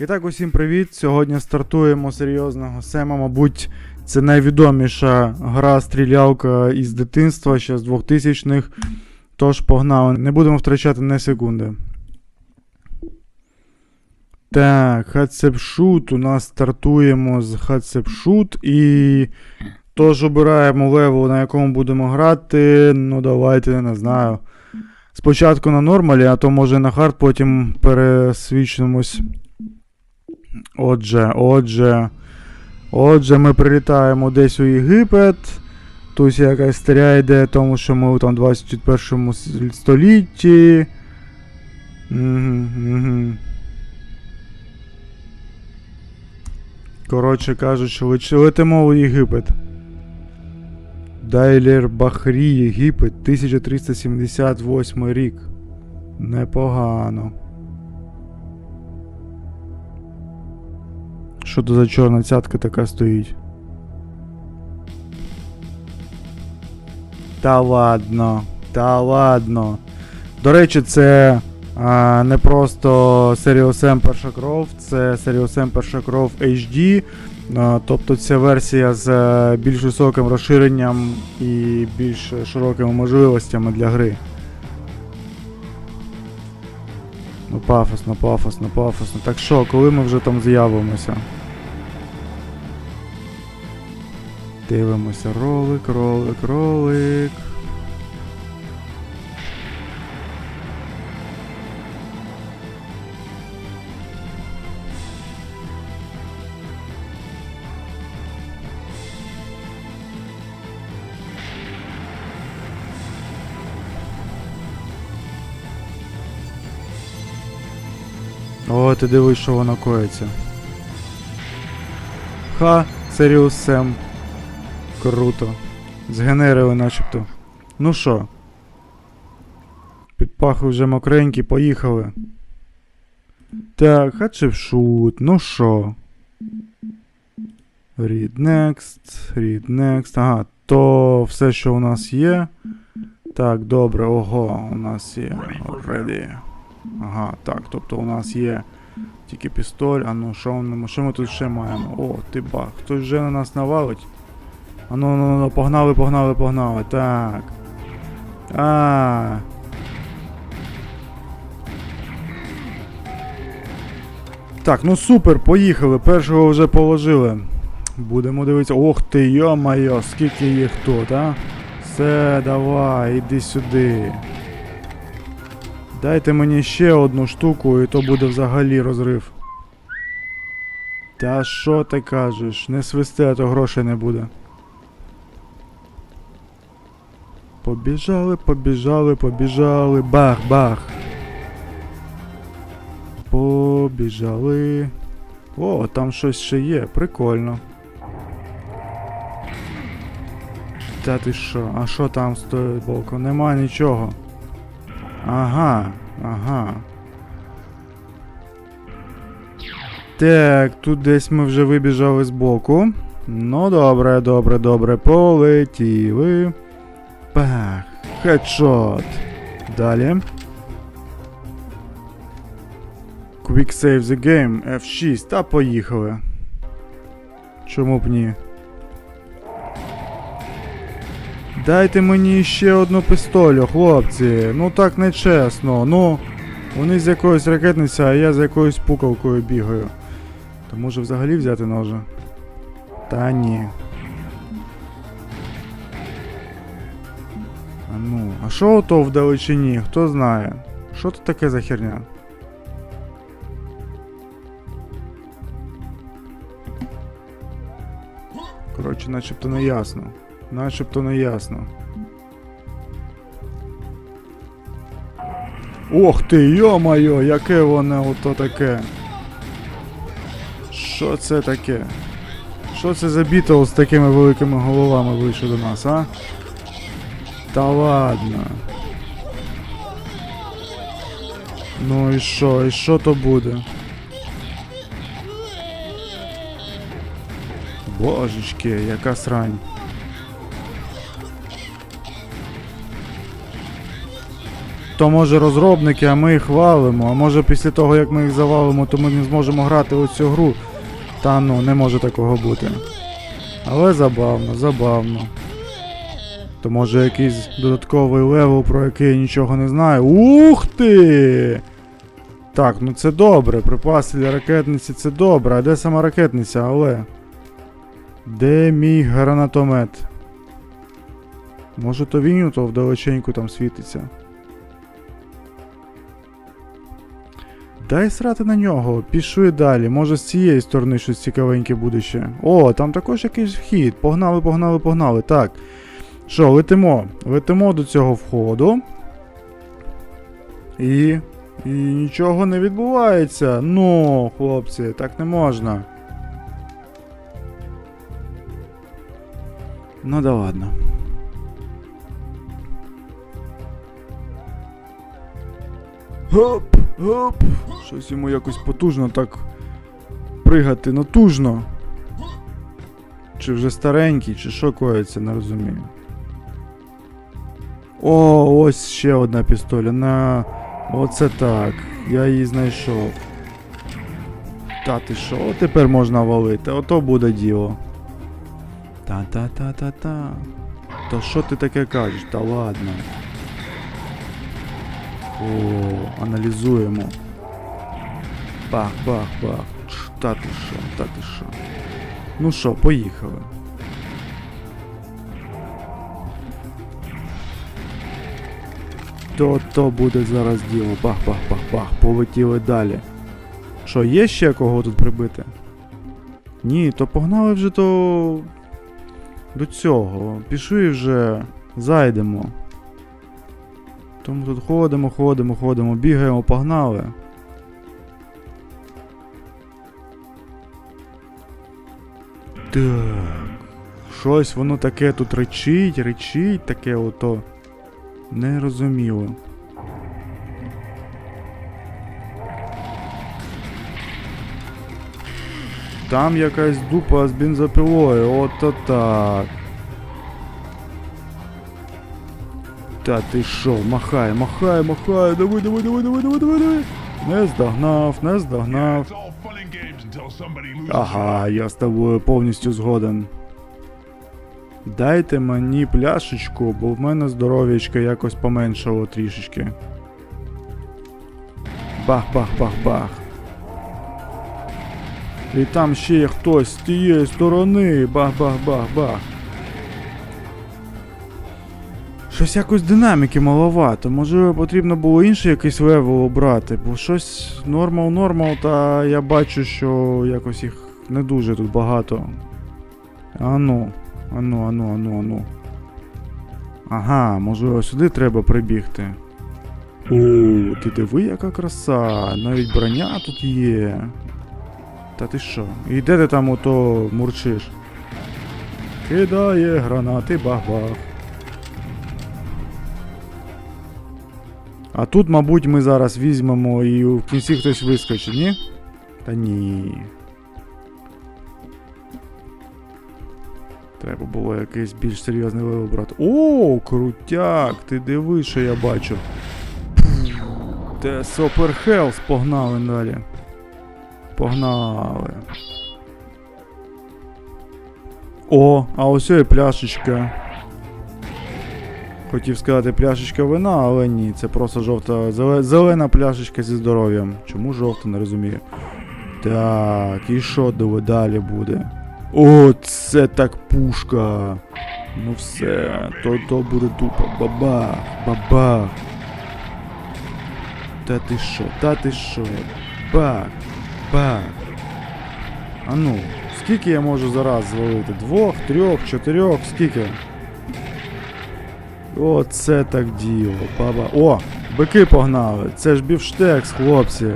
І так, усім привіт. Сьогодні стартуємо серйозного Сема. Мабуть, це найвідоміша гра стрілялка із дитинства, ще з 2000-х. Тож погнали. Не будемо втрачати не секунди. Так, Хатсепшут. У нас стартуємо з Хатсепшут і. Тож обираємо левел, на якому будемо грати. Ну, давайте, не знаю. Спочатку на нормалі, а то може на хард, потім пересвідчимось. Отже, отже. Отже, ми прилітаємо десь у Єгипет. Тут якась старя йде, тому що ми там 21 с- столітті. Угу, угу. Коротше кажучи, летимо у Єгипет. Дайлер Бахрі, Єгипет, 1378 рік. Непогано. Що то за чорна цятка така стоїть? Та ладно, та ладно. До речі, це а, не просто Serious M перша кров, це Serious M перша кров HD. А, тобто це версія з е, більш високим розширенням і більш широкими можливостями для гри. Ну, пафосно, пафосно, пафосно. Так що, коли ми вже там з'явимося? Дивимося, ролик, ролик, ролик. О, ти дивись, що воно коїться. Ха, Серіус Сем. Круто. Згенерили начебто. Ну що? Підпахи вже мокренькі, поїхали. Так, хатшепшут, ну що? Read next, read next. Ага, то все, що у нас є. Так, добре, ого, у нас є. Ready. Ага, так, тобто у нас є тільки пістоль, а ну що що ми тут ще маємо? О, ти бах, хтось вже на нас навалить. А ну, ну, ну, погнали, погнали, погнали. Так. А. Так, ну супер, поїхали. Першого вже положили. Будемо дивитися. Ох ти, йо-моє, скільки їх тут, а? Все, давай, іди сюди. Дайте мені ще одну штуку, і то буде взагалі розрив. Та що ти кажеш? Не свисти, а то грошей не буде. Побіжали, побіжали, побіжали. Бах, бах. Побіжали. О, там щось ще є, прикольно. Та ти що? А що там тою боку? Нема нічого. Ага, ага. Так, тут десь ми вже вибіжали з боку. Ну, добре, добре, добре, полетіли. Бах, хедшот. Далі. Quick save the game, F6, та поїхали. Чому б ні? Дайте мені ще одну пістолю, хлопці. Ну так не чесно. Ну, вони з якоюсь ракетниця, а я з якоюсь пукалкою бігаю. То може взагалі взяти ножа? Та ні. А що ото в далечині? Хто знає? Що тут таке за херня? Коротше, начебто не ясно. Начебто не ясно. Ох ти, йо-моє, яке воно ото таке. Що це таке? Що це за бітл з такими великими головами вийшов до нас, а? Та ладно. Ну і що, і що то буде? Божечки, яка срань. то може розробники, а ми їх валимо. А може після того, як ми їх завалимо, то ми не зможемо грати у цю гру. Та ну, не може такого бути. Але забавно, забавно. То може якийсь додатковий левел, про який я нічого не знаю. Ух ти! Так, ну це добре. Припаси для ракетниці це добре. А де сама ракетниця, але. Де мій гранатомет? Може то він то вдалеченьку там світиться. Дай срати на нього, пішли далі. Може з цієї сторони щось цікавеньке буде ще. О, там також якийсь вхід. Погнали, погнали, погнали. Так. Що, летимо? Летимо до цього входу. І. І нічого не відбувається. Ну, хлопці, так не можна. Ну да ладно. Гоп, гоп. Щось йому якось потужно так пригати натужно. Чи вже старенький, чи що коїться, не розумію. О, ось ще одна пістоля. На. Оце так. Я її знайшов. Та ти що, тепер можна валити, ото буде діло. Та-та-та-та-та. То що ти таке кажеш? Та ладно. О, аналізуємо. Бах, бах, бах. Чш, Та ти що, та ти що. Ну що, поїхали. То то буде зараз діло. Бах, бах, бах, бах. Полетіли далі. Що, є ще кого тут прибити? Ні, то погнали вже до. До цього. Пішли вже. Зайдемо. Тому тут ходимо, ходимо, ходимо, бігаємо, погнали. Так. Щось воно таке тут речить, речить, таке ото. Нерозуміло. Там якась дупа з бензопилою, ото так. Та ти що, махай, махай, махай, давай, давай, давай, давай, давай, давай, давай. Не здогнав, не здогнав. Ага, я з тобою повністю згоден. Дайте мені пляшечку, бо в мене здоров'ячко якось поменшало трішечки. Бах, бах, бах, бах. І там ще є хтось з тієї сторони. Бах, бах, бах, бах. Щось якось динаміки маловато. Може потрібно було інший якийсь левел обрати, бо щось нормал, нормал, та я бачу, що якось їх не дуже тут багато. Ану, ану, ану, ану, ану. Ага, можливо, сюди треба прибігти. О, ти диви, яка краса! Навіть броня тут є. Та ти що? І де ти там ото мурчиш? Кидає гранати бах-бах. А тут, мабуть, ми зараз візьмемо і в кінці хтось вискочить, ні? Та ні. Треба було якийсь більш серйозний левел брати. О, крутяк! Ти диви, що я бачу. Те Супер Хелс погнали далі. Погнали. О, а ось і пляшечка. Хотів сказати пляшечка вина, але ні, це просто жовта зелена пляшечка зі здоров'ям. Чому жовта, не розумію. Так, і що далі буде? О, це так пушка. Ну все, то, то буде тупо. Бабах, бабах. Та ти що, та ти що? Бах, бах. А ну, скільки я можу зараз звалити? Двох, трьох, чотирьох, скільки? Оце так діло, баба. О, бики погнали. Це ж бівштекс, хлопці.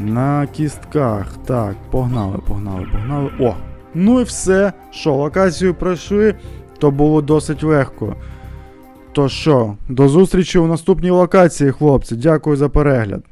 На кістках. Так, погнали, погнали, погнали. О! Ну і все. Що, локацію пройшли, то було досить легко. То що, до зустрічі у наступній локації, хлопці. Дякую за перегляд.